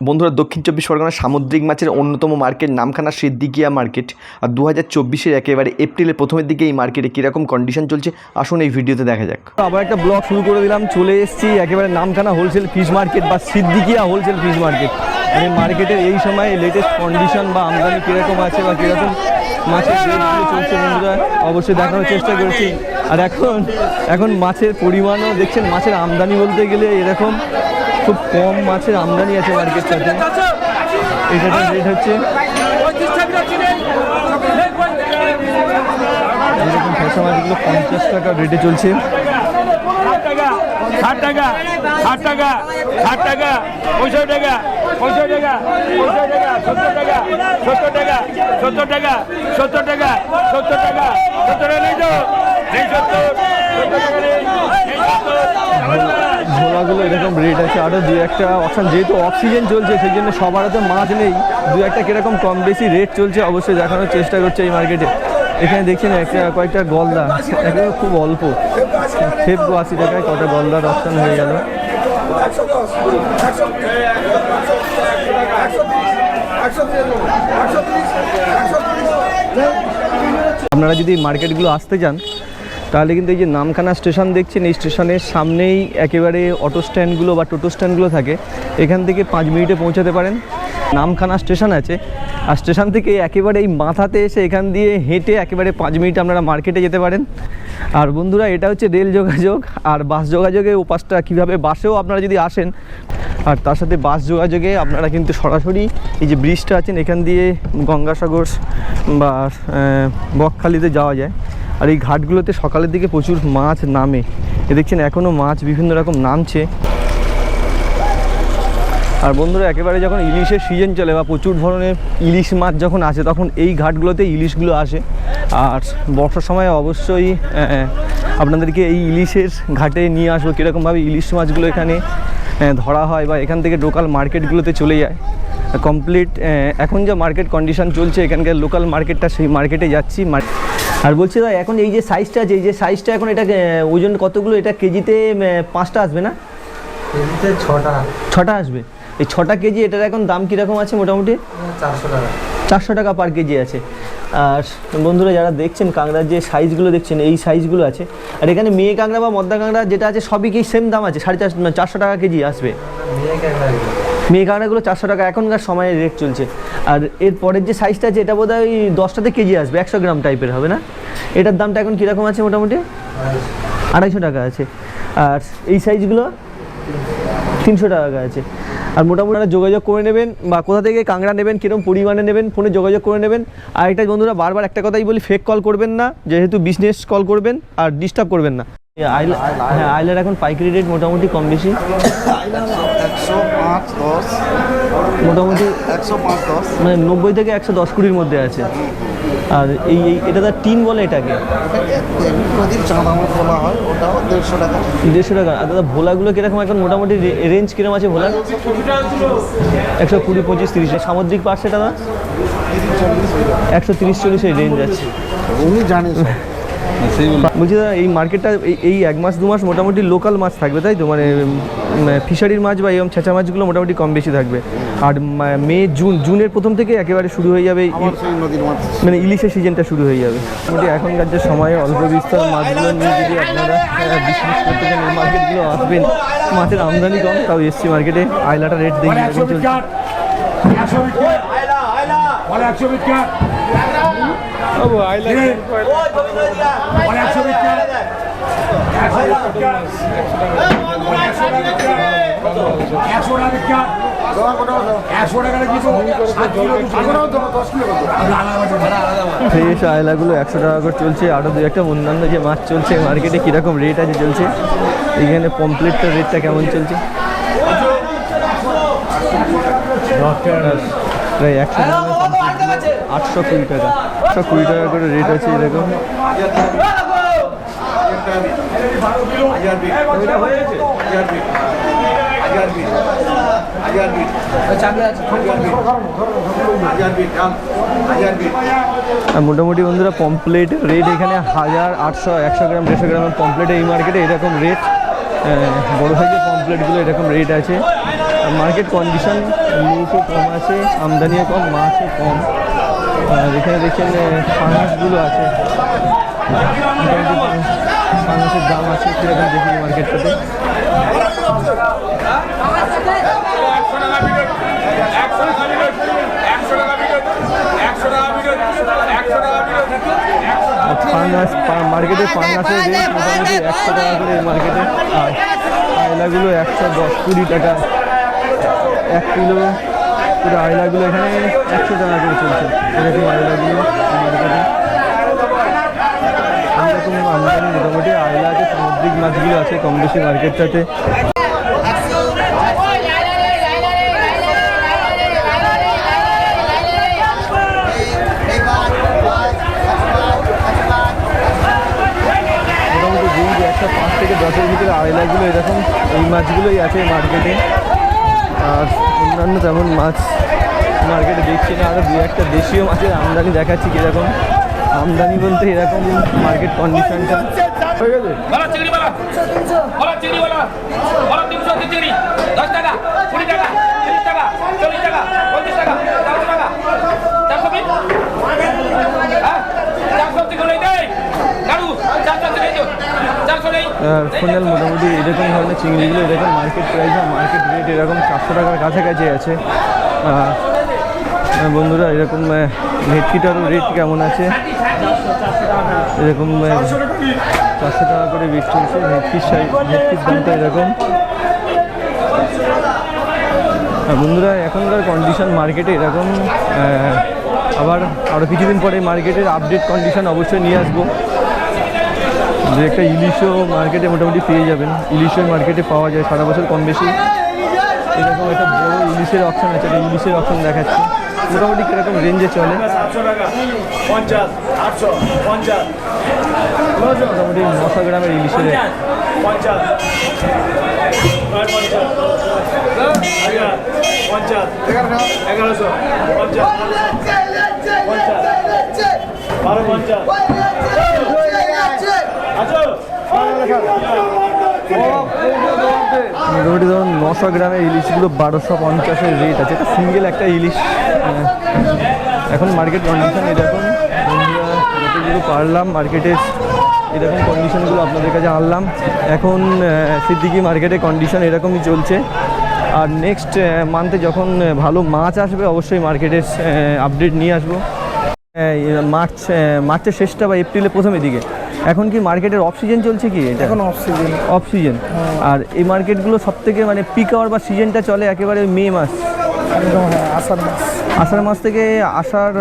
বন্ধুরা, দক্ষিণ চব্বিশ পরগনার সামুদ্রিক মাছের অন্যতম মার্কেট নামখানা সিদ্দিকিয়া মার্কেট। আর দু হাজার চব্বিশের একেবারে এপ্রিলের প্রথমের দিকে এই মার্কেটে কীরকম কন্ডিশন চলছে, আসুন এই ভিডিওতে দেখা যাক। আবার একটা ব্লগ শুরু করে দিলাম, চলে এসেছি একেবারে নামখানা হোলসেল ফিশ মার্কেট বা সিদ্দিকিয়া হোলসেল ফিশ মার্কেট এই মার্কেটের এই সময় লেটেস্ট কন্ডিশন বা আমদানি কীরকম আছে বা কীরকম মাছের চলছে বন্ধুরা, অবশ্যই দেখানোর চেষ্টা করছি। আর এখন এখন মাছের পরিমাণও দেখছেন, মাছের আমদানি বলতে গেলে এরকম খুব কম মাছের আমদানি আছে মার্কেটটাতে এটার রেট হচ্ছে। এরকম ফেসা মাছগুলো পঞ্চাশ টাকা রেটে চলছে। ষাট টাকা ষাট টাকা ষাট টাকা পঁয়ষট্টি টাকা পঁয়ষট্টি টাকা পঁয়ষট্টি টাকা সত্তর টাকা সত্তর টাকা সত্তর টাকা সত্তর টাকা সত্তর টাকা সত্তর টাকা নেই তো? নেই সত্তর সত্তর টাকা নেই সত্তর। ঝোলাগুলো এরকম রেট আছে। আরও দু একটা অপশান যেহেতু অক্সিজেন চলছে, সেই জন্য সবার হাতে মাছ নেই। দু একটা কীরকম কম বেশি রেট চলছে, অবশ্যই দেখানোর চেষ্টা করছে এই মার্কেটে এখানে দেখছেন একটা কয়েকটা গলদা একেবারে খুব অল্প। ফেপ আশি টাকায় কটা গলদার অপশান হয়ে গেল। আপনারা যদি মার্কেটগুলো আসতে চান তাহলে কিন্তু এই যে নামখানা স্টেশন দেখছেন, এই স্টেশনের সামনেই একেবারে অটো স্ট্যান্ডগুলো বা টোটো স্ট্যান্ডগুলো থাকে। এখান থেকে পাঁচ মিনিটে পৌঁছাতে পারেন। নামখানা স্টেশন আছে। আর স্টেশন থেকে একেবারে এই মাথাতে এসে এখান দিয়ে হেঁটে একেবারে পাঁচ মিনিট আপনারা মার্কেটে যেতে পারেন। আর বন্ধুরা, এটা হচ্ছে রেল যোগাযোগ। আর বাস যোগাযোগে ওপাশটা কীভাবে বাসেও আপনারা যদি আসেন, আর তার সাথে বাস যোগাযোগে আপনারা কিন্তু সরাসরি এই যে ব্রিজটা আছেন, এখান দিয়ে গঙ্গাসাগর বা বকখালিতে যাওয়া যায়। আর এই ঘাটগুলোতে সকালের দিকে প্রচুর মাছ নামে। এ দেখছেন এখনও মাছ বিভিন্ন রকম নামছে। আর বন্ধুরা, একেবারে যখন ইলিশের সিজন চলে বা প্রচুর ধরনের ইলিশ মাছ যখন আসে, তখন এই ঘাটগুলোতে ইলিশগুলো আসে। আর বর্ষার সময় অবশ্যই আপনাদেরকে এই ইলিশের ঘাটে নিয়ে আসব। কীরকমভাবে ইলিশ মাছগুলো এখানে ধরা হয় বা এখান থেকে লোকাল মার্কেটগুলোতে চলে যায়। কমপ্লিট এখন যা মার্কেট কন্ডিশন চলছে, এখানকার লোকাল মার্কেটটা সেই মার্কেটে যাচ্ছি। আর বলছি দাদা এখন এই যে সাইজটা আছে এই যে সাইজটা এখন এটা ওজন কতগুলো এটা কেজিতে পাঁচটা আসবে না? কেজিতে ছটা। ছটা আসবে। এই ছটা কেজি এটার এখন দাম কীরকম আছে মোটামুটি? চারশো টাকা। চারশো টাকা পার কেজি আছে। আর বন্ধুরা যারা দেখছেন কাঁকড়ার যে সাইজগুলো দেখছেন এই সাইজগুলো আছে। আর এখানে মেয়ে কাঁকড়া বা মদ্দা কাঁকড়া যেটা আছে সবই কি সেম দাম আছে? সাড়ে চারশো চারশো টাকা কেজি আসবে। মেয়ে ক্যাংরা মেয়ে কাঁকড়াগুলো চারশো টাকা, এখনকার সময়ে রেট চলছে। আর এর পরের যে সাইজটা আছে, এটা বোধ হয় ওই দশটাতে কেজি আসবে, একশো গ্রাম টাইপের হবে না? এটার দামটা এখন কীরকম আছে মোটামুটি? আড়াইশো টাকা আছে। আর এই সাইজগুলো তিনশো টাকা আছে। আর মোটামুটি যোগাযোগ করে নেবেন, বা কোথা থেকে কাঁকড়া নেবেন কীরকম পরিমাণে নেবেন, ফোনে যোগাযোগ করে নেবেন। আর একটা বন্ধুরা বারবার একটা কথাই বলি ফেক কল করবেন না, যেহেতু বিজনেস কল করবেন, আর ডিস্টার্ব করবেন না। হ্যাঁ আইলার এখন পাইকারি রেট মোটামুটি কম বেশি। একশো পাঁচ দশ। মোটামুটি একশো পাঁচ দশ। মানে নব্বই থেকে একশো দশ কুড়ির মধ্যে আছে। আর এই এটা তার টিন বলে এটাকে। প্রদীপ চাঁদা বলা হয় ওটাও দেড়শো টাকা। দেড়শো টাকা। আর দাদা ভোলাগুলো কীরকম? এখন মোটামুটি রেঞ্জ কীরকম আছে ভোলা একশো কুড়ি পঁচিশ তিরিশ। সামুদ্রিক পার্সে দাদা একশো তিরিশ চল্লিশের রেঞ্জ আছে। উনি জানে সব বলছি দাদা এই মার্কেটটা এই এই এক মাস দু মাস মোটামুটি লোকাল মাছ থাকবে তাই তো? মানে ফিশারির মাছ বা এরকম ছেঁচা মাছগুলো মোটামুটি কম বেশি থাকবে। আর মে জুন জুনের প্রথম থেকে একেবারে শুরু হয়ে যাবে মানে ইলিশের সিজনটা শুরু হয়ে যাবে। মোটামুটি এখনকার যে সময়ে অল্প বিস্তর মাছগুলো নিয়ে যদি আপনারা বিজনেস করতে চান এই মার্কেটগুলো আসবেন মাছের আমদানি কম তাও এসছি মার্কেটে আইলাটা রেট দেখি চলছে। বিট একশো বিট বলে একশো বিট কাট বলে একশো বিট কাট একশো টাকা বিট কাট একশো টাকা কিছু সাত কিলো দশ কিলো ফ্রেশ আয়লাগুলো একশো টাকা করে চলছে আরও দু একটা অন্যান্য যে মাছ চলছে মার্কেটে কীরকম রেট আছে চলছে, এখানে পমপ্লেটটার রেটটা কেমন চলছে? প্রায় একশো আটশো কুড়ি টাকা। আটশো কুড়ি টাকা করে রেট আছে এরকম। আর মোটামুটি বন্ধুরা পমপ্লেট রেট এখানে হাজার আটশো একশো গ্রাম দেড়শো গ্রামের পমপ্লেট এই মার্কেটে এরকম রেট বড়ো সাইজের পমপ্লেটগুলো এরকম রেট আছে। মার্কেট কন্ডিশন লোকও কম আছে আমদানিও কম মাছও কম। আর এখানে দেখছেন ফার্মাসগুলো আছে। ফার্মাসের দাম আছে কীরকম দেখি মার্কেটটাতে ফার্মাস মার্কেটে ফার্মাসের রেট মোটামুটি একশো টাকা করে মার্কেটে আর আয়লাগুলো একশো দশ কুড়ি টাকা। এক কিলো পুরো আয়লাগুলো এখানে একশো টাকা করে চলছে। এরকম আয়লাগুলো মার্কেটে আমদানি মোটামুটি আয়লা আছে, সামুদ্রিক মাছগুলো আছে কম বেশি মার্কেটটাতে একটা পাঁচ থেকে দশের ভিতরে আয়লাগুলো এরকম এই মাছগুলোই আছে মার্কেটে। আর অন্যান্য তেমন মাছ মার্কেটে দেখছি না আরও দু একটা দেশীয় মাছের আমদানি দেখাচ্ছি কীরকম। আমদানি বলতে এরকম মার্কেট কন্ডিশনটা হয়ে গেছে। হ্যাঁ? ফোনাল মোটামুটি এরকম ধরনের চিংড়িগুলো এরকম মার্কেট প্রাইস আর মার্কেট রেট এরকম চারশো টাকার কাছাকাছি আছে। বন্ধুরা, এরকম ভেটকিটারও রেট কেমন আছে? এরকম চারশো টাকা করে বিট চলছে ভেটকির সাই, ভেটকির দামটা এরকম। বন্ধুরা, এখনকার কন্ডিশন মার্কেটে এরকম আবার আরও কিছুদিন পরে মার্কেটের আপডেট কন্ডিশন অবশ্যই নিয়ে আসব। যে একটা ইলিশও মার্কেটে মোটামুটি পেয়ে যাবেন। ইলিশও মার্কেটে পাওয়া যায়, সারা বছর কম বেশি। এরকম একটা বড় ইলিশের অপশন আছে, একটা ইলিশের অপশন দেখাচ্ছি। মোটামুটি কীরকম রেঞ্জে চলে? মোটামুটি নশো গ্রামের ইলিশের এগারোশো বারো মোটামুটি ধরুন নশো গ্রামের ইলিশগুলো বারোশো পঞ্চাশের রেট আছে। এটা সিঙ্গেল একটা ইলিশ। এখন মার্কেট কন্ডিশন এরকম যতটুকু পারলাম মার্কেটের এরকম কন্ডিশনগুলো আপনাদের কাছে আনলাম। এখন সিদ্দিকি মার্কেটে কন্ডিশন এরকমই চলছে। আর নেক্সট মান্থে যখন ভালো মাছ আসবে অবশ্যই মার্কেটের আপডেট নিয়ে আসব। মার্চ মার্চের শেষটা বা এপ্রিলের প্রথমের দিকে। এখন কি মার্কেটের অফ সিজন চলছে কি? এটা এখন অফ সিজন অফ সিজন আর এই মার্কেটগুলো সব থেকে মানে পিক আওয়ার বা সিজনটা চলে একেবারে মে মাস। একদম হ্যাঁ আষাঢ় মাস। আষাঢ় মাস থেকে আষাঢ়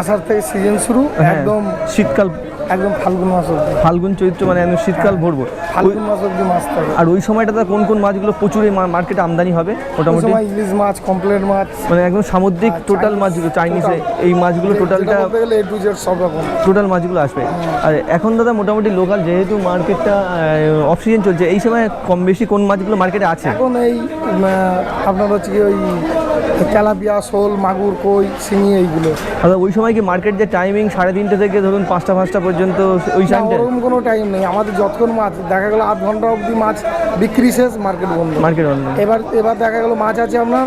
আষাঢ় থেকে সিজন শুরু হ্যাঁ, একদম শীতকাল একদম ফাল্গুন মাস অব্দি ফাল্গুন চৈত্র মানে একদম শীতকাল ভরবো ফাল্গুন মাস অব্দি মাছ থাকে। আর ওই সময়টাতে কোন কোন মাছগুলো প্রচুর এই মার্কেটে আমদানি হবে? মোটামুটি? সময় ইলিশ মাছ কমপ্লেট মাছ। মানে একদম সামুদ্রিক টোটাল মাছগুলো চাইনিজ এই মাছগুলো টোটালটা এ টু জেড সব রকম। টোটাল মাছগুলো আসবে। আর এখন দাদা মোটামুটি লোকাল যেহেতু মার্কেটটা অফ সিজন চলছে এই সময় কম বেশি কোন মাছগুলো মার্কেটে আছে? এখন এই আপনার হচ্ছে ওই তেলাপিয়া শোল মাগুর কই শিঙি এইগুলো। দাদা ওই সময় কি মার্কেট যে টাইমিং সাড়ে তিনটে থেকে ধরুন পাঁচটা পাঁচটা পর্যন্ত ওই টাইমটা ওরকম কোনো টাইম নেই। আমাদের যতক্ষণ মাছ দেখা গেলো আধ ঘণ্টা অবধি মাছ বিক্রি শেষ মার্কেট বন্ধ। মার্কেট অন এবার এবার দেখা গেলো মাছ আছে আপনার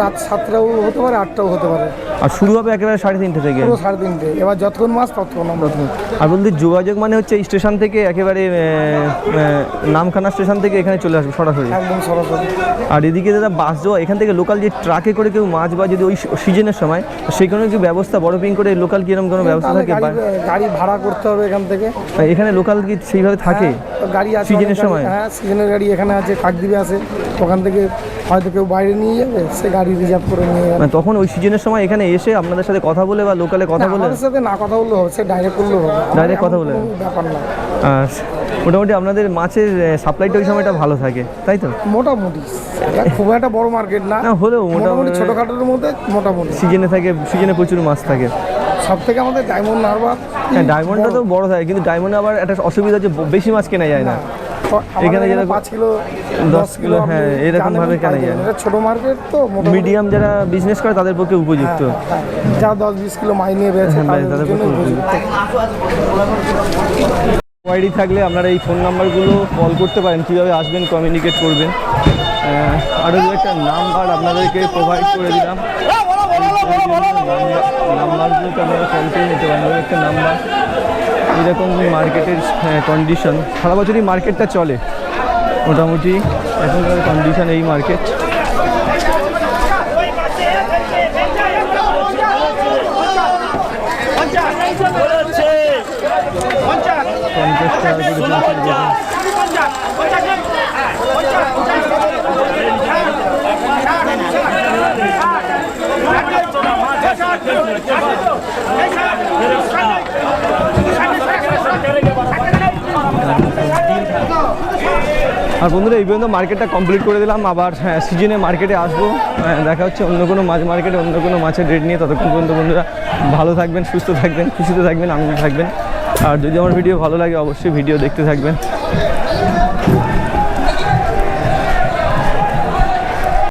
রাত সাতটাও হতে পারে আটটাও হতে পারে। আর শুরু হবে একেবারে সাড়ে তিনটে থেকে? পুরো সাড়ে তিনটে। এবার যতক্ষণ মাছ ততক্ষণ আমরা আর বলতে যোগাযোগ মানে হচ্ছে স্টেশন থেকে একেবারে নামখানা স্টেশন থেকে এখানে চলে আসবে সরাসরি? একদম সরাসরি। আর এদিকে দাদা বাস যাওয়া এখান থেকে লোকাল যে ট্রাকে করে কেউ মাছ বা যদি ওই সিজনের সময় সেখানে কি ব্যবস্থা বড় পিং করে লোকাল কীরকম কোনো ব্যবস্থা থাকে? গাড়ি ভাড়া করতে হবে এখান থেকে। এখানে লোকাল কি সেইভাবে থাকে? গাড়ি আছে সিজনের সময়? হ্যাঁ সিজনের গাড়ি এখানে আছে কাকদ্বীপে আছে। ওখান থেকে হয়তো কেউ বাইরে নিয়ে যাবে সে গাড়ি রিজার্ভ করে নিয়ে যাবে। মানে তখন ওই সিজনের সময় এখানে এসে আপনাদের সাথে কথা বলে বা লোকালে কথা বলে? আমাদের সাথে না কথা বললে হবে সে ডাইরেক্ট করলেও হবে। Direct কথা বলে? ব্যাপার না। আর মোটামুটি আপনাদের মাছের সাপ্লাইটা ওই সময়টা ভালো থাকে তাই তো? মোটামুটি খুব একটা বড় মার্কেট না। না হলেও মোটামুটি মোটামুটি ছোটখাটোর মধ্যে মোটামুটি। সিজনে থাকে সিজনে প্রচুর মাছ থাকে। সব থেকে আমাদের ডায়মন্ড হারবার হ্যাঁ ডায়মন্ডটা তো বড়। থাকে কিন্তু ডায়মন্ডে আবার একটা অসুবিধা ব- বেশি মাছ কেনা যায় না। এখানে যেরকম পাঁচ কিলো দশ কিলো, হ্যাঁ, এরকম ভাবে কেনা যায়। এটা ছোট মার্কেট তো মিডিয়াম যারা বিজনেস করে তাদের পক্ষে উপযুক্ত। হ্যাঁ, হ্যাঁ। যারা দশ বিশ কিলো মাইনে পেয়েছে হ্যাঁ, তাদের পক্ষে উপযুক্ত। কোয়ারি থাকলে আপনারা এই ফোন নাম্বারগুলো কল করতে পারেন, কীভাবে আসবেন কমিউনিকেট করবেন। আরও দু একটা নাম্বার আপনাদেরকে প্রোভাইড করে দিলাম। নাম্বারগুলোকে আপনারা কল করে নিতে পারেন ওই একটা নাম্বার এরকম মার্কেটের কন্ডিশন সারা বছরই মার্কেটটা চলে। মোটামুটি এখনকার কন্ডিশন এই মার্কেট পঞ্চাশ টাকা করে পেন্সিল দেবেন আর বন্ধুরা এই পর্যন্ত মার্কেটটা কমপ্লিট করে দিলাম। আবার হ্যাঁ সিজনে মার্কেটে আসব। হ্যাঁ, দেখা হচ্ছে অন্য কোনো মাছ মার্কেটে অন্য কোনো মাছের রেট নিয়ে। ততক্ষণ পর্যন্ত বন্ধুরা ভালো থাকবেন সুস্থ থাকবেন খুশিতে থাকবেন আনন্দ থাকবেন। আর যদি আমার ভিডিও ভালো লাগে অবশ্যই ভিডিও দেখতে থাকবেন।